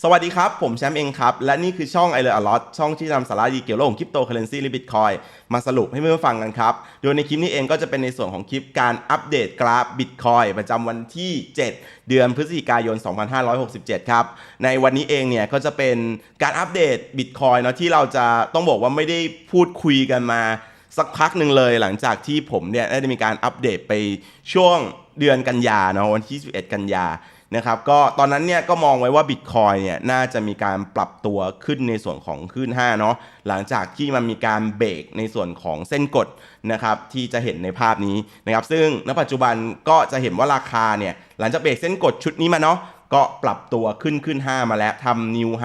สวัสดีครับ ผมแชมป์เองครับ และนี่คือช่อง i อ e อ a lot ช่องที่นำสาระดีเกี่ยวกับของคริปโตเคอเรนซีหรือบิตคอยมาสรุปให้เพื่อนๆฟังกันครับ โดยในคลิปนี้เองก็จะเป็นในส่วนของคลิปการอัปเดตกราฟบิตคอยประจำวันที่ 7 เดือนพฤศจิกายน 2567 ครับ ในวันนี้เองเนี่ยก็จะเป็นการอัปเดตบิตคอยเนาะที่เราจะต้องบอกว่าไม่ได้พูดคุยกันมาสักพักหนึ่งเลยหลังจากที่ผมเนี่ยได้มีการอัปเดตไปช่วงเดือนกันยาเนาะวันที่ 11 กันยา นะครับก็ตอนนั้นเนี่ยก็มองไว้ว่าบิตคอยเนี่ยน่าจะมีการปรับตัวขึ้นในส่วนของขึ้น5เนาะหลังจากที่มันมีการเบรกในส่วนของเส้นกดนะครับที่จะเห็นในภาพนี้นะครับซึ่งณปัจจุบันก็จะเห็นว่าราคาเนี่ยหลังจากเบรกเส้นกดชุดนี้มาเนาะก็ปรับตัวขึ้นขึ้น 5 มาแล้วทำนิวไฮ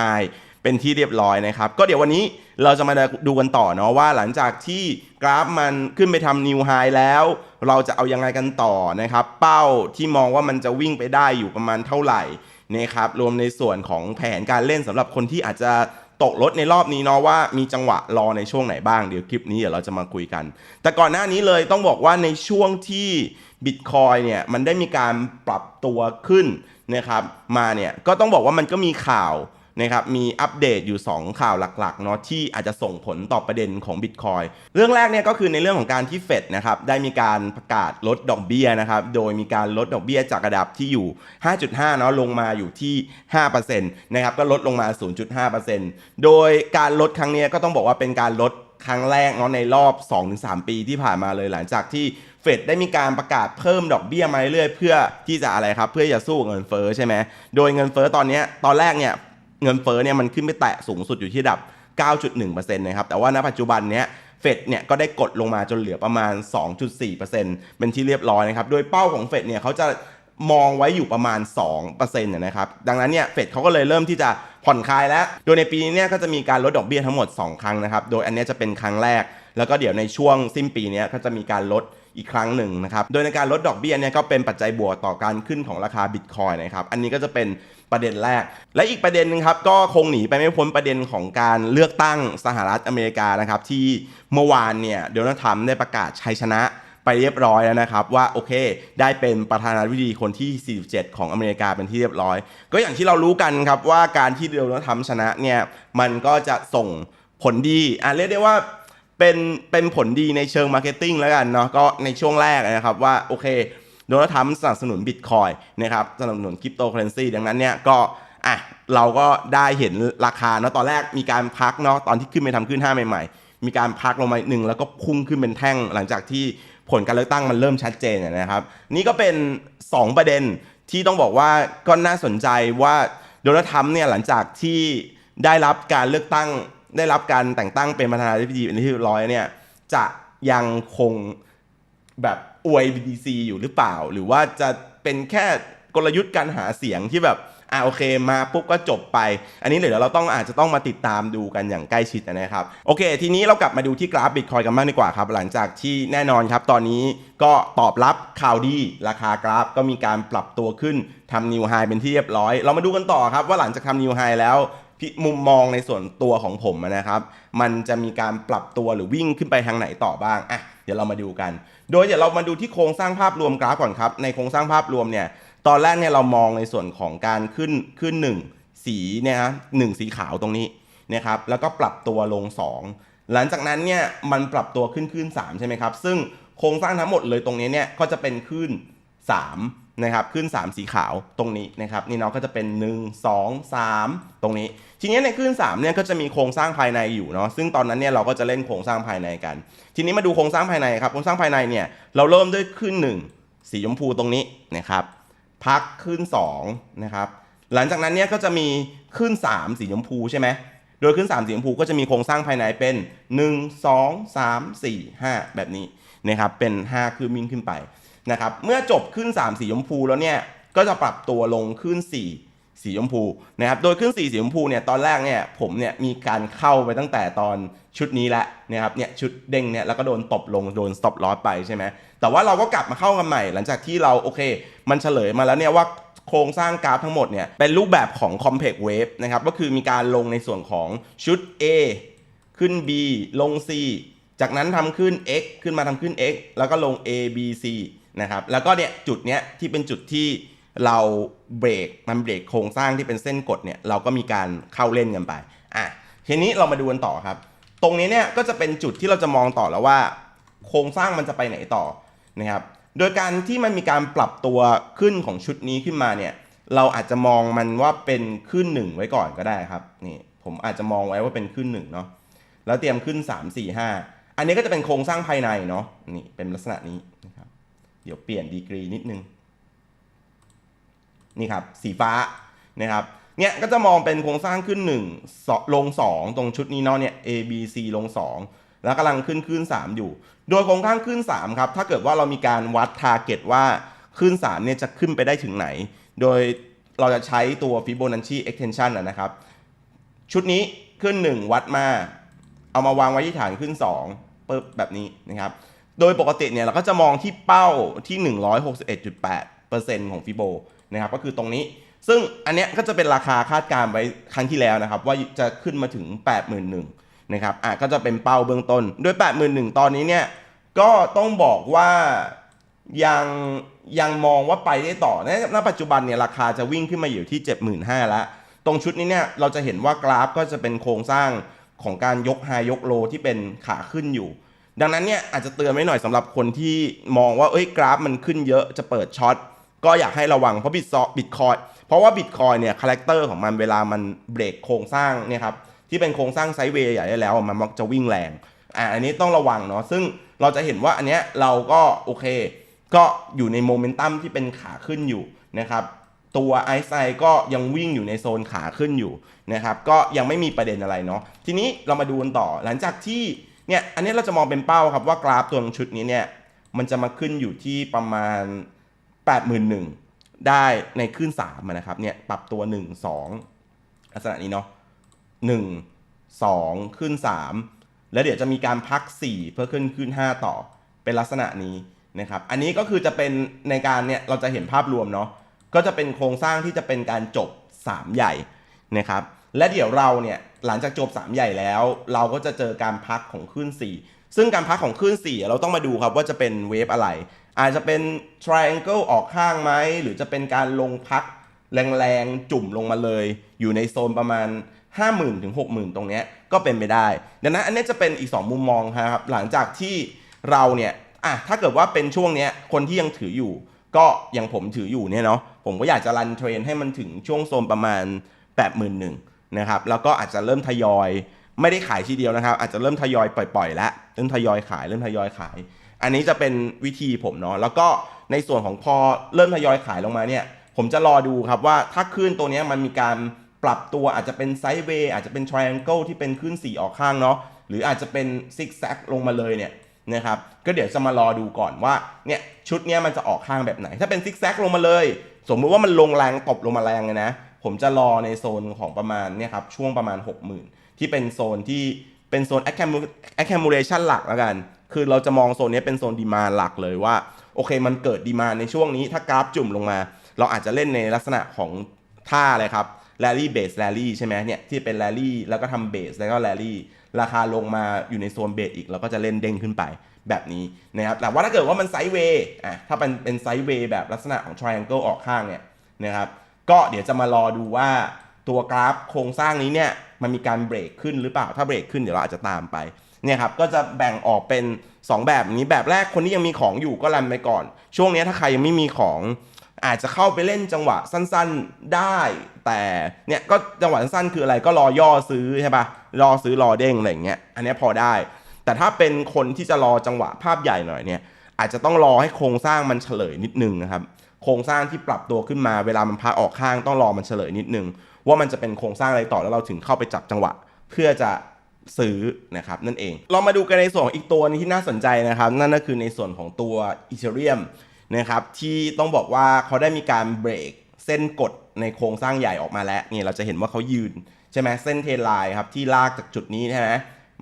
เป็นที่เรียบร้อยนะครับ ก็เดี๋ยววันนี้เราจะมาดูกันต่อเนาะว่าหลังจากที่กราฟมันขึ้นไปทำนิวไฮแล้ว เราจะเอายังไงกันต่อนะครับ เป้าที่มองว่ามันจะวิ่งไปได้อยู่ประมาณเท่าไหร่นะครับรวมในส่วนของแผนการเล่นสำหรับคนที่อาจจะตกรถในรอบนี้เนาะว่ามีจังหวะรอในช่วงไหนบ้างเดี๋ยวคลิปนี้เดี๋ยวเราจะมาคุยกัน แต่ก่อนหน้านี้เลยต้องบอกว่าในช่วงที่บิตคอยเนี่ยมันได้มีการปรับตัวขึ้นนะครับมาเนี่ยก็ต้องบอกว่ามันก็มีข่าว นะครับมีอัปเดตอยู่ 2 ข่าวหลักๆเนาะที่อาจจะส่งผลต่อประเด็นของ Bitcoin เรื่องแรกเนี่ยก็คือในเรื่องของการที่เฟดนะครับได้มีการประกาศลดดอกเบี้ยนะครับโดยมีการลดดอกเบี้ยจากระดับที่อยู่ 5.5เนาะลงมาอยู่ที่5%นะครับก็ลดลงมา 0.5%โดยการลดครั้งนี้ก็ต้องบอกว่าเป็นการลดครั้งแรกเนาะในรอบ 2-3 ปีที่ผ่านมาเลยหลังจากที่เฟดได้มีการประกาศเพิ่มดอกเบี้ยมาเรื่อยๆเพื่อที่จะอะไรครับเพื่อจะสู้เงินเฟ้อใช่ไหมโดยเงินเฟ้อตอนนี้ตอนแรกเนี่ย เงินเฟ้อเนี่ยมันขึ้นไปแตะสูงสุดอยู่ที่ระดับ 9.1%นะครับ แต่ว่าณปัจจุบันเนี้ยเฟดเนี่ยก็ได้กดลงมาจนเหลือประมาณ 2.4%เป็นที่เรียบร้อยนะครับ โดยเป้าของเฟดเนี่ยเขาจะมองไว้อยู่ประมาณ2%นะครับ ดังนั้นเนี่ยเฟดเขาก็เลยเริ่มที่จะผ่อนคลายแล้ว โดยในปีนี้เนี่ยก็จะมีการลดดอกเบี้ยทั้งหมด 2 ครั้งนะครับ โดยอันนี้จะเป็นครั้งแรก แล้วก็เดี๋ยวในช่วงสิ้นปีนี้ก็จะมีการลด อีกครั้งหนึ่งนะครับ โดยในการลดดอกเบี้ยเนี่ยก็เป็นปัจจัยบวกต่อการขึ้นของราคาบิตคอยนะครับ อันนี้ก็จะเป็นประเด็นแรก และอีกประเด็นหนึงครับก็คงหนีไปไม่พ้นประเด็นของการเลือกตั้งสหรัฐอเมริกานะครับที่เมื่อวานเนี่ยโดนัลด์ทรัมป์ได้ประกาศชัยชนะไปเรียบร้อยแล้วนะครับว่าโอเค ได้เป็นประธานาธิบดีคนที่ 47 ของอเมริกาเป็นที่เรียบร้อย ก็อย่างที่เรารู้กันครับว่าการที่โดนัลด์ทรัมป์ชนะเนี่ยมันก็จะส่งผลดีอะเรียกได้ว่า เป็นเป็นผลดีในเชิงมาร์เก็ตติ้งแล้วกันเนาะก็ในช่วงแรกนะครับว่าโอเคโดนัลด์ทรัมป์สนับสนุนบิตคอยนะครับสนับสนุนคริปโตเคอเรนซีดังนั้นเนี่ยก็อะเราก็ได้เห็นราคาเนาะตอนแรกมีการพักเนาะตอนที่ขึ้นไปทำขึ้น 5 ใหม่ ๆ มีการพักลงมาหนึ่งแล้วก็พุ่งขึ้นเป็นแท่งหลังจากที่ผลการเลือกตั้งมันเริ่มชัดเจนนะครับ นี่ก็เป็น 2 ประเด็นที่ต้องบอกว่าก็น่าสนใจว่าโดนัลด์ทรัมป์เนี่ยหลังจากที่ได้รับการเลือกตั้ง ได้รับการแต่งตั้งเป็นประธานาธิบดีเป็นที่ร้อยเนี่ย จะยังคงแบบอวย BTC อยู่หรือเปล่า หรือว่าจะเป็นแค่กลยุทธ์การหาเสียงที่แบบอ่าโอเคมาปุ๊บก็จบไป อันนี้เดี๋ยวเราต้องอาจจะต้องมาติดตามดูกันอย่างใกล้ชิดนะครับ โอเค ทีนี้เรากลับมาดูที่กราฟบิตคอยกันบ้างดีกว่าครับ หลังจากที่แน่นอนครับ ตอนนี้ก็ตอบรับข่าวดี ราคากราฟก็มีการปรับตัวขึ้นทำนิวไฮเป็นที่เรียบร้อย เรามาดูกันต่อครับว่าหลังจากทำนิวไฮแล้ว มุมมองในส่วนตัวของผมนะครับ มันจะมีการปรับตัวหรือวิ่งขึ้นไปทางไหนต่อบ้างอะเดี๋ยวเรามาดูกัน โดยเดี๋ยวเรามาดูที่โครงสร้างภาพรวมกราฟก่อนครับ ในโครงสร้างภาพรวมเนี่ย ตอนแรกเนี่ยเรามองในส่วนของการขึ้นขึ้น 1 สีเนี่ยนะหนึ่งสีขาวตรงนี้นะครับ แล้วก็ปรับตัวลง 2 หลังจากนั้นเนี่ยมันปรับตัวขึ้นขึ้น3ใช่ไหมครับ ซึ่งโครงสร้างทั้งหมดเลยตรงนี้เนี่ยก็จะเป็นขึ้น 3 นะครับขึ้น 3 สีขาวตรงนี้นะครับนี่เนาะก็จะเป็น 1 2 3 ตรงนี้ ทีนี้ในขึ้น3เนี่ยก็จะมีโครงสร้างภายในอยู่เนาะซึ่งตอนนั้นเนี่ยเราก็จะเล่นโครงสร้างภายในกัน ทีนี้มาดูโครงสร้างภายในครับโครงสร้างภายในเนี่ยเราเริ่มด้วยขึ้น 1 สีชมพูตรงนี้นะครับพักขึ้น2นะครับหลังจากนั้นเนี่ยก็จะมีขึ้น 3 สีชมพูใช่ไหมโดยขึ้น 3 สีชมพูก็จะมีโครงสร้างภายในเป็น 1 2 3 4 5 แบบนี้นะครับเป็น 5 คือมิ่งขึ้นไป นะครับเมื่อจบขึ้น 3 สีชมพูแล้วเนี่ยก็จะปรับตัวลงขึ้น 4 สีชมพูนะครับโดยขึ้น 4 สีชมพูเนี่ยตอนแรกเนี่ยผมเนี่ยมีการเข้าไปตั้งแต่ตอนชุดนี้แล้วนะครับเนี่ยชุดเด้งเนี่ยแล้วก็โดนตบลงโดน stop loss ไปใช่ไหมแต่ว่าเราก็กลับมาเข้ากันใหม่ หลังจากที่เราโอเค มันเฉลยมาแล้วเนี่ยว่าโครงสร้างกราฟทั้งหมดเนี่ยเป็นรูปแบบของ complex wave นะครับก็คือมีการลงในส่วนของชุด A ขึ้น B ลง C จากนั้นทำขึ้น x ขึ้นมาทำขึ้น x แล้วก็ลง a b c นะครับแล้วก็เนี่ยจุดเนี้ยที่เป็นจุดที่เราเบรกมันเบรกโครงสร้างที่เป็นเส้นกดเนี่ยเราก็มีการเข้าเล่นกันไปอะทีนี้เรามาดูกันต่อครับ ตรงนี้เนี่ยก็จะเป็นจุดที่เราจะมองต่อแล้วว่า โครงสร้างมันจะไปไหนต่อนะครับโดยการที่มันมีการปรับตัวขึ้นของชุดนี้ขึ้นมาเนี่ยเราอาจจะมองมันว่าเป็นขึ้นหนึ่งไว้ก่อนก็ได้ครับนี่ผมอาจจะมองไว้ว่าเป็นขึ้นหนึ่งเนาะแล้วเตรียมขึ้น 3 4 5 อันนี้ก็จะเป็นโครงสร้างภายในเนาะนี่เป็นลักษณะนี้นะครับ เดี๋ยวเปลี่ยนดีกรีนิดนึง นี่ครับ สีฟ้านะครับ เนี่ยก็จะมองเป็นโครงสร้างขึ้น 1 ลง 2 ตรงชุดนี้เนาะเนี่ย A B C ลง 2 แล้วกำลังขึ้นขึ้น 3 อยู่ โดยโครงสร้างขึ้น 3 ครับ ถ้าเกิดว่าเรามีการวัด target ว่าขึ้น 3 เนี่ยจะขึ้นไปได้ถึงไหน โดยเราจะใช้ตัว Fibonacci extension นนะครับ ชุดนี้ขึ้น 1 วัดมา เอามาวางไว้ที่ฐานขึ้น2ปึ๊บแบบนี้นะครับ โดยปกติเนี่ยเราก็จะมองที่เป้าที่ 161.8%ของฟิโบนะครับก็คือตรงนี้ ซึ่งอันเนี้ยก็จะเป็นราคาคาดการณ์ไว้ครั้งที่แล้วนะครับ ว่าจะขึ้นมาถึง 81,000นะครับอะก็จะเป็นเป้าเบื้องต้น โดย 81,000 ตอนนี้เนี่ยก็ต้องบอกว่ายังยังมองว่าไปได้ต่อในณปัจจุบันเนี่ยราคาจะวิ่งขึ้นมาอยู่ที่ 75,000แล้วตรงชุดนี้เนี่ยเราจะเห็นว่ากราฟก็จะเป็นโครงสร้างของการยกไฮยกโลที่เป็นขาขึ้นอยู่ ดังนั้นเนี่ยอาจจะเตือนไว้หน่อยสำหรับคนที่มองว่าเอ้ยกราฟมันขึ้นเยอะจะเปิดช็อตก็อยากให้ระวังเพราะบิตซอบิตคอยเพราะว่าบิตคอยเนี่ยคาแรคเตอร์ของมันเวลามันเบรกโครงสร้างเนี่ยครับที่เป็นโครงสร้างไซด์เวย์ใหญ่ได้แล้วมันมักจะวิ่งแรงอ่าอันนี้ต้องระวังเนาะซึ่งเราจะเห็นว่าอันเนี้ยเราก็โอเค ก็อยู่ในโมเมนตัมที่เป็นขาขึ้นอยู่นะครับตัวไอซ์ไซก็ยังวิ่งอยู่ในโซนขาขึ้นอยู่นะครับก็ยังไม่มีประเด็นอะไรเนาะทีนี้เรามาดูกันต่อหลังจากที่ เนี่ยอันนี้เราจะมองเป็นเป้าครับว่ากราฟตัวชุดนี้เนี่ยมันจะมาขึ้นอยู่ที่ประมาณ 81,000ได้ในขึ้น3นะครับเนี่ยปรับตัว 1 2 ลักษณะนี้เนาะ1 2 ขึ้น 3 แล้วเดี๋ยวจะมีการพัก 4 เพื่อขึ้นขึ้น 5 ต่อเป็นลักษณะนี้นะครับอันนี้ก็คือจะเป็นในการเนี่ยเราจะเห็นภาพรวมเนาะก็จะเป็นโครงสร้างที่จะเป็นการจบ 3 ใหญ่นะครับและเดี๋ยวเราเนี่ย หลังจากจบ 3 ใหญ่แล้ว เราก็จะเจอการพักของคลื่น4 ซึ่งการพักของคลื่น4 เราต้องมาดูครับว่าจะเป็นเวฟอะไร อาจจะเป็น triangle ออกข้างไหม หรือจะเป็นการลงพักแรงๆ จุ่มลงมาเลย อยู่ในโซนประมาณ 50,000ถึง60,000 ตรงนี้ก็เป็นไปได้ ดังนั้นอันนี้จะเป็นอีก 2 มุมมองครับ หลังจากที่เราเนี่ยอะถ้าเกิดว่าเป็นช่วงเนี้ยคนที่ยังถืออยู่ ก็อย่างผมถืออยู่เนี่ยเนาะผมก็อยากจะรันเทรนให้มันถึงช่วงโซนประมาณ 81,000 นะครับแล้วก็อาจจะเริ่มทยอยไม่ได้ขายทีเดียวนะครับ อาจจะเริ่มทยอยปล่อยๆแล้วเริ่มทยอยขาย เริ่มทยอยขาย อันนี้จะเป็นวิธีผมเนาะแล้วก็ในส่วนของพอเริ่มทยอยขายลงมาเนี่ย ผมจะรอดูครับว่าถ้าขึ้นตัวนี้มันมีการปรับตัวอาจจะเป็นไซด์เวย์อาจจะเป็น triangle ที่เป็นขึ้น4 ออกข้างเนาะหรืออาจจะเป็นซิกแซกลงมาเลยเนี่ยนะครับก็เดี๋ยวจะมารอดูก่อนว่าเนี่ยชุดเนี้ยมันจะออกข้างแบบไหน ถ้าเป็นซิกแซกลงมาเลย สมมุติว่ามันลงแรงตบลงมาแรงเลยนะ ผมจะรอในโซนของประมาณเนี่ยครับช่วงประมาณ 60,000 ที่เป็นโซนที่เป็นโซน accumulation หลักแล้วกัน คือเราจะมองโซนนี้เป็นโซนดีมาหลักเลยว่า โอเคมันเกิดดีมาในช่วงนี้ถ้ากราฟจุ่มลงมา เราอาจจะเล่นในลักษณะของท่าอะไรครับ rally base rally ใช่ไหมเนี่ยที่เป็น rally แล้วก็ทำ base แล้วก็ rally ราคาลงมาอยู่ในโซนเบสอีกเราก็จะเล่นเด้งขึ้นไปแบบนี้นะครับแต่ว่าถ้าเกิดว่ามันไซด์เวย์อะถ้าเป็นเป็นไซด์เวย์แบบลักษณะของ triangle ออกข้างเนี่ยนะครับ ก็เดี๋ยวจะมารอดูว่าตัวกราฟโครงสร้างนี้เนี่ยมันมีการเบรกขึ้นหรือเปล่า ถ้าเบรกขึ้นเดี๋ยวเราอาจจะตามไปเนี่ยครับก็จะแบ่งออกเป็น 2 แบบนี้แบบแรกคนที่ยังมีของอยู่ก็รันไปก่อน ช่วงนี้ถ้าใครยังไม่มีของอาจจะเข้าไปเล่นจังหวะสั้นๆได้ แต่เนี่ยก็จังหวะสั้นๆคืออะไรก็รอย่อซื้อใช่ปะรอซื้อรอเด้งอะไรอย่างเงี้ยอันนี้พอได้ แต่ถ้าเป็นคนที่จะรอจังหวะภาพใหญ่หน่อยเนี่ยอาจจะต้องรอให้โครงสร้างมันเฉลยนิดนึงนะครับ โครงสร้างที่ปรับตัวขึ้นมาเวลามันพาออกข้างต้องรอมันเฉลยนิดนึง ว่ามันจะเป็นโครงสร้างอะไรต่อแล้วเราถึงเข้าไปจับจังหวะ เพื่อจะซื้อนะครับนั่นเองเรามาดูกันในส่วนของอีกตัวนึงที่น่าสนใจนะครับ นั่นก็คือในส่วนของตัวอีเทเรียมนะครับที่ต้องบอกว่าเขาได้มีการเบรกเส้นกดในโครงสร้างใหญ่ออกมาแล้วนี่เราจะเห็นว่าเขายืนใช่ไหมเส้นเทนไลน์ครับที่ลากจากจุดนี้ใช่ไหม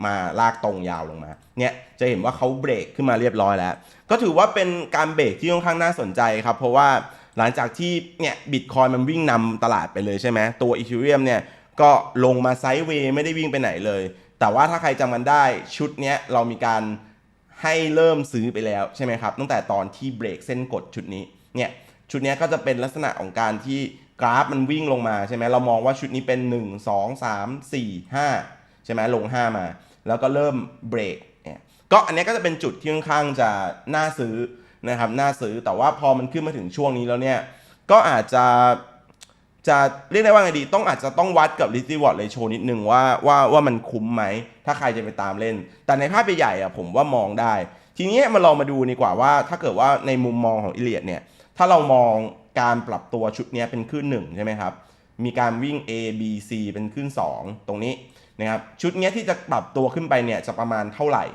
มาลากตรงยาวลงมา เนี่ยจะเห็นว่าเขาเบรกขึ้นมาเรียบร้อยแล้ว ก็ถือว่าเป็นการเบรกที่ค่อนข้างน่าสนใจครับ เพราะว่าหลังจากที่เนี่ยบิตคอยมันวิ่งนำตลาดไปเลยใช่ไหมตัวอีเทเรียมเนี่ยก็ลงมาไซด์เวย์ไม่ได้วิ่งไปไหนเลย แต่ว่าถ้าใครจำกันได้ชุดเนี้ยเรามีการให้เริ่มซื้อไปแล้วใช่ไหมครับ ตั้งแต่ตอนที่เบรกเส้นกดชุดนี้เนี่ยชุดนี้ก็จะเป็นลักษณะของการที่กราฟมันวิ่งลงมาใช่ไหมเรามองว่าชุดนี้เป็น 1 2 3 4 5 ใช่ไหมลง 5 มา แล้วก็เริ่มเบรกเนี่ยก็อันนี้ก็จะเป็นจุดที่ค่อนข้างจะน่าซื้อนะครับน่าซื้อแต่ว่าพอมันขึ้นมาถึงช่วงนี้แล้วเนี่ยก็อาจจะจะเรียกได้ว่าไงดี ต้องอาจจะต้องวัดกับ r e w a r d ratio นิดนึงว่าว่าว่ามันคุ้มไหม ถ้าใครจะไปตามเล่น แต่ในภาพใหญ่ๆอะผมว่ามองได้ ทีนี้มาลองมาดูดีกว่าว่า ถ้าเกิดว่าในมุมมองของอิเลียดเนี่ย ถ้าเรามองการปรับตัวชุดนี้เป็นขึ้นหนึ่งใช่ไหมครับ มีการวิ่ง A B C เป็นขึ้น 2 ตรงนี้ นะครับชุดนี้ที่จะปรับตัวขึ้นไปเนี่ยจะประมาณเท่าไหร่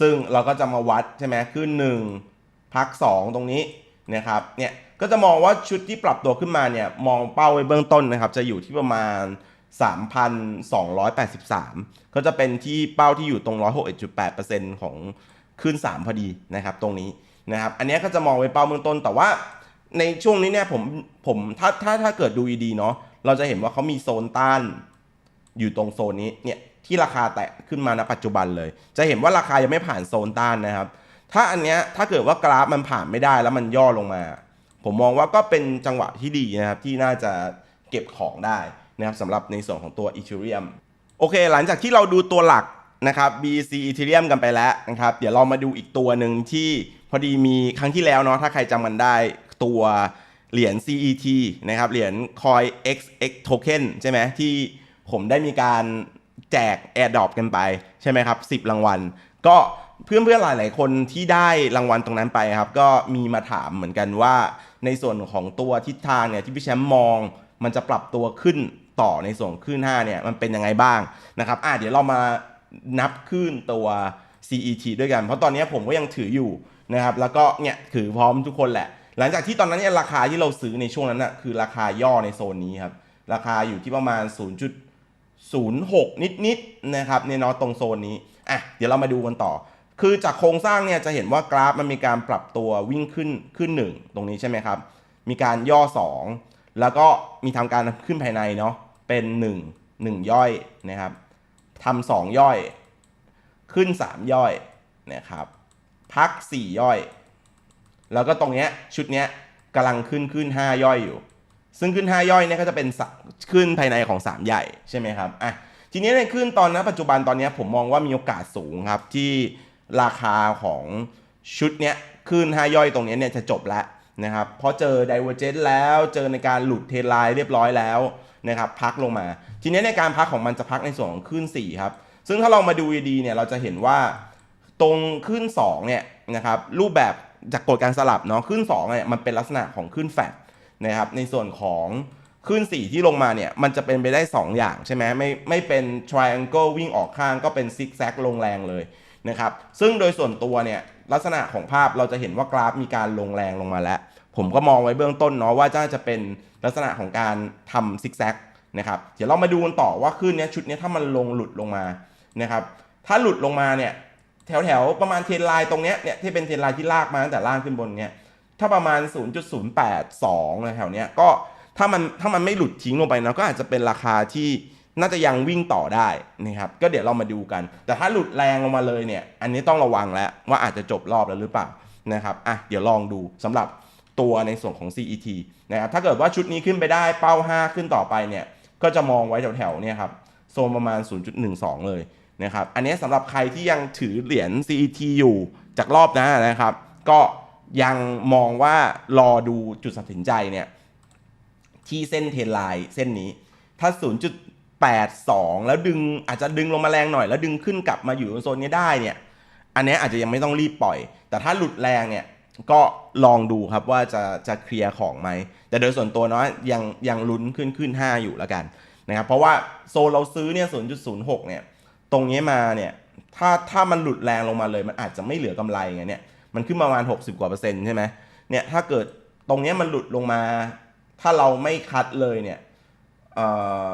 ซึ่งเราก็จะมาวัดใช่ไหมขึ้น 1 พัก 2 ตรงนี้นะครับเนี่ยก็จะมองว่าชุดที่ปรับตัวขึ้นมาเนี่ยมองเป้าไว้เบื้องต้นนะครับ จะอยู่ที่ประมาณ 3,283 ก็จะเป็นที่เป้าที่อยู่ตรง 161.8%ของขึ้น 3 พอดีนะครับตรงนี้นะครับอันนี้ก็จะมองไว้เป้าเบื้องต้นแต่ว่าในช่วงนี้เนี่ยผมผมถ้าถ้าถ้าเกิดดูดีๆเนาะ เราจะเห็นว่าเขามีโซนต้านอยู่ตรงโซนนี้เนี่ยที่ราคาแตะขึ้นมาณปัจจุบันเลย จะเห็นว่าราคายังไม่ผ่านโซนต้านนะครับ ถ้าอันเนี้ยถ้าเกิดว่ากราฟมันผ่านไม่ได้แล้วมันย่อลงมา ผมมองว่าก็เป็นจังหวะที่ดีนะครับที่น่าจะเก็บของได้นะครับสำหรับในส่วนของตัว Ethereum โอเค หลังจากที่เราดูตัวหลักนะครับ BC Ethereum กันไปแล้วนะครับ เดี๋ยวเรามาดูอีกตัวหนึ่งที่พอดีมีครั้งที่แล้วเนาะถ้าใครจำกันได้ตัว เหรียญ CET นะครับ เหรียญ Coin XX Token ใช่ไหมที่ผมได้มีการแจก AirDrop กันไปใช่ไหมครับ 10 รางวัล ก็เพื่อนๆหลายๆคนที่ได้รางวัลตรงนั้นไปครับ ก็มีมาถามเหมือนกันว่าในส่วนของตัวทิศทางเนี่ยที่พี่แชมป์มองมันจะปรับตัวขึ้นต่อในส่วนของคลื่น5เนี่ยมันเป็นยังไงบ้างนะครับอะเดี๋ยวเรามานับคลื่นตัว CET ด้วยกัน เพราะตอนนี้ผมก็ยังถืออยู่นะครับ แล้วก็เนี่ยถือพร้อมทุกคนแหละ หลังจากที่ตอนนั้นเนี่ยราคาที่เราซื้อในช่วงนั้นน่ะคือราคาย่อในโซนนี้ครับราคาอยู่ที่ประมาณ 0.06 นิดๆนะครับในนอตตรงโซนนี้อะเดี๋ยวเรามาดูกันต่อ คือจากโครงสร้างเนี่ยจะเห็นว่ากราฟมันมีการปรับตัววิ่งขึ้นขึ้นหนึ่งตรงนี้ใช่ไหมครับ มีการย่อ 2 แล้วก็มีทำการขึ้นภายในเนาะเป็น 1 1 ย่อยนะครับทำสองย่อย ขึ้น 3 ย่อยนะครับพัก 4 ย่อย แล้วก็ตรงเนี้ยชุดเนี้ยกำลังขึ้นขึ้น 5 ย่อยอยู่ ซึ่งขึ้น 5 ย่อยเนี่ยก็จะเป็นขึ้นภายในของ 3 ใหญ่ใช่ไหมครับอะทีนี้ในขึ้นตอนนั้นปัจจุบันตอนเนี้ยผมมองว่ามีโอกาสสูงครับที่ราคาของชุดเนี้ยขึ้น 5 ย่อยตรงเนี้ยเนี่ยจะจบแล้วนะครับเพราะเจอ Divergence แล้วเจอในการหลุดเทนไลน์เรียบร้อยแล้วนะครับพักลงมา ทีนี้ในการพักของมันจะพักในส่วนของขึ้น 4 ครับ ซึ่งถ้าเรามาดูดีเนี่ยเราจะเห็นว่าตรงขึ้น2เนี่ยนะครับรูปแบบ จากกฎการสลับเนาะขึ้น2เนี่ยมันเป็นลักษณะของขึ้นแฟดนะครับในส่วนของขึ้น 4 ที่ลงมาเนี่ยมันจะเป็นไปได้ 2 อย่างใช่ไหมไม่ไม่เป็น triangle วิ่งออกข้างก็เป็นซิกแซกลงแรงเลยนะครับซึ่งโดยส่วนตัวเนี่ยลักษณะของภาพเราจะเห็นว่ากราฟมีการลงแรงลงมาแล้ว ผมก็มองไว้เบื้องต้นเนาะว่าน่าจะเป็นลักษณะของการทำซิกแซกนะครับเดี๋ยวเรามาดูกันต่อว่าขึ้นเนี้ยชุดเนี้ยถ้ามันลงหลุดลงมานะครับถ้าหลุดลงมาเนี่ย แถวแถวๆประมาณเทนไลน์ตรงเนี้ยเนี่ยที่เป็นเทนไลน์ที่ลากมาตั้งแต่ล่างขึ้นบนเนี้ยถ้าประมาณ 0.082นะแถวเนี้ยก็ถ้ามันถ้ามันไม่หลุดทิ้งลงไปนะก็อาจจะเป็นราคาที่น่าจะยังวิ่งต่อได้นะครับก็เดี๋ยวเรามาดูกัน แต่ถ้าหลุดแรงลงมาเลยเนี่ยอันนี้ต้องระวังแล้วว่าอาจจะจบรอบแล้วหรือเปล่านะครับอะเดี๋ยวลองดูสำหรับตัวในส่วนของ CET นะครับถ้าเกิดว่าชุดนี้ขึ้นไปได้เป้า 5 ขึ้นต่อไปเนี่ยก็จะมองไว้แถวๆเนี่ยครับโซนประมาณ 0.12 เลย นะครับอันนี้สำหรับใครที่ยังถือเหรียญ CET อยู่จากรอบหน้านะครับ ก็ยังมองว่ารอดูจุดตัดสินใจเนี่ยที่เส้นเทนไลน์เส้นนี้ ถ้า 0.82 แล้วดึงอาจจะดึงลงมาแรงหน่อย แล้วดึงขึ้นกลับมาอยู่โซนนี้ได้เนี่ยอันนี้อาจจะยังไม่ต้องรีบปล่อย แต่ถ้าหลุดแรงเนี่ยก็ลองดูครับว่าจะจะเคลียร์ของไหม แต่โดยส่วนตัวเนาะยังยังลุ้นขึ้นขึ้น 5 อยู่แล้วกันนะครับเพราะว่าโซนเราซื้อเนี่ย 0.06 เนี่ย ตรงนี้มาเนี่ยถ้าถ้ามันหลุดแรงลงมาเลย มันอาจจะไม่เหลือกำไรไงเนี่ยมันขึ้นมาประมาณ 60 กว่าเปอร์เซ็นต์ใช่ไหมเนี่ยถ้าเกิดตรงนี้มันหลุดลงมา ถ้าเราไม่คัดเลยเนี่ยเอ่อ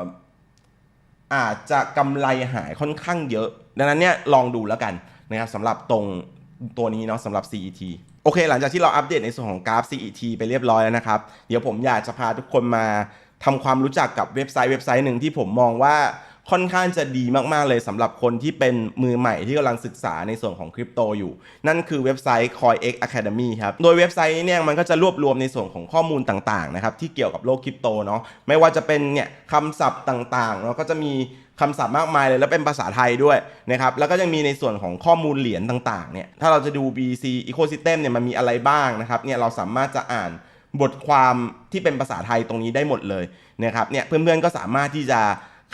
อาจจะกำไรหายค่อนข้างเยอะ ดังนั้นเนี่ยลองดูแล้วกันนะครับสำหรับตรงตัวนี้เนาะสำหรับ CET โอเค หลังจากที่เราอัปเดตในส่วนของกราฟ CET ไปเรียบร้อยแล้วนะครับ เดี๋ยวผมอยากจะพาทุกคนมาทำความรู้จักกับเว็บไซต์เว็บไซต์หนึ่งที่ผมมองว่า ค่อนข้างจะดีมากๆเลยสำหรับคนที่เป็นมือใหม่ที่กำลังศึกษาในส่วนของคริปโตอยู่ นั่นคือเว็บไซต์ CoinX Academy ครับ โดยเว็บไซต์นี้เนี่ยมันก็จะรวบรวมในส่วนของข้อมูลต่างๆนะครับที่เกี่ยวกับโลกคริปโตเนาะไม่ว่าจะเป็นเนี่ยคำศัพท์ต่างๆแล้วก็จะมีคำศัพท์มากมายเลยแล้วเป็นภาษาไทยด้วยนะครับแล้วก็ยังมีในส่วนของข้อมูลเหรียญต่างๆเนี่ยถ้าเราจะดู BC Ecosystem เนี่ยมันมีอะไรบ้างนะครับเนี่ยเราสามารถจะอ่านบทความที่เป็นภาษาไทยตรงนี้ได้หมดเลยนะครับเนี่ยเพื่อนๆก็สามารถที่จะ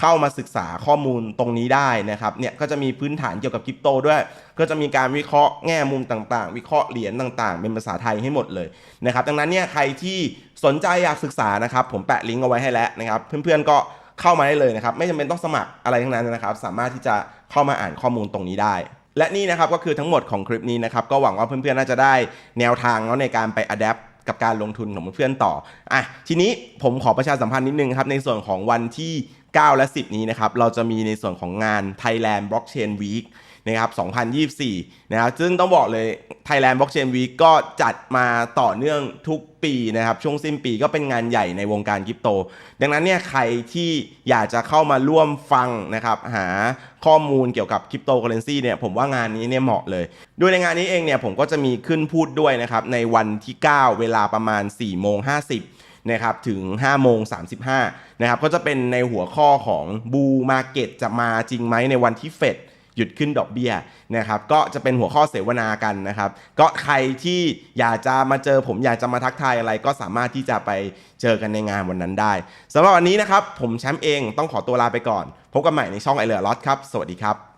เข้ามาศึกษาข้อมูลตรงนี้ได้นะครับเนี่ยก็จะมีพื้นฐานเกี่ยวกับคริปโตด้วย ก็จะมีการวิเคราะห์แง่มุมต่างๆ วิเคราะห์เหรียญต่างๆ เป็นภาษาไทยให้หมดเลยนะครับดังนั้นเนี่ยใครที่สนใจอยากศึกษานะครับผมแปะลิงก์เอาไว้ให้แล้วนะครับเพื่อนๆก็เข้ามาได้เลยนะครับไม่จำเป็นต้องสมัครอะไรทั้งนั้นนะครับ สามารถที่จะเข้ามาอ่านข้อมูลตรงนี้ได้ และนี่นะครับก็คือทั้งหมดของคลิปนี้นะครับก็หวังว่าเพื่อนๆน่าจะได้แนวทางแล้วในการไปอัดแอปกับการลงทุนของเพื่อนๆต่ออะทีนี้ผมขอประชาสัมพันธ์นิดนึงครับในส่วนของวันที่ 9 และ 10 นี้นะครับ เราจะมีในส่วนของงาน Thailand Blockchain Week นะครับ 2024 นะครับ ซึ่งต้องบอกเลย Thailand Blockchain Week ก็จัดมาต่อเนื่องทุกปีนะครับ ช่วงสิ้นปีก็เป็นงานใหญ่ในวงการคริปโต ดังนั้นเนี่ยใครที่อยากจะเข้ามาร่วมฟังนะครับ หาข้อมูลเกี่ยวกับคริปโตเคอเรนซีเนี่ยผมว่างานนี้เนี่ยเหมาะเลย โดยในงานนี้เองเนี่ยผมก็จะมีขึ้นพูดด้วยนะครับ ในวันที่ 9 เวลาประมาณ4โมง50 นะครับถึง5โมง35นะครับก็จะเป็นในหัวข้อของบูมาเก็ตจะมาจริงไหมในวันที่เฟดหยุดขึ้นดอกเบี้ยนะครับก็จะเป็นหัวข้อเสวนากันนะครับ ก็ใครที่อยากจะมาเจอผมอยากจะมาทักทายอะไรก็สามารถที่จะไปเจอกันในงานวันนั้นได้สำหรับวันนี้นะครับผมแชมป์เองต้องขอตัวลาไปก่อน พบกันใหม่ในช่องไอเลอร์ลอดครับ สวัสดีครับ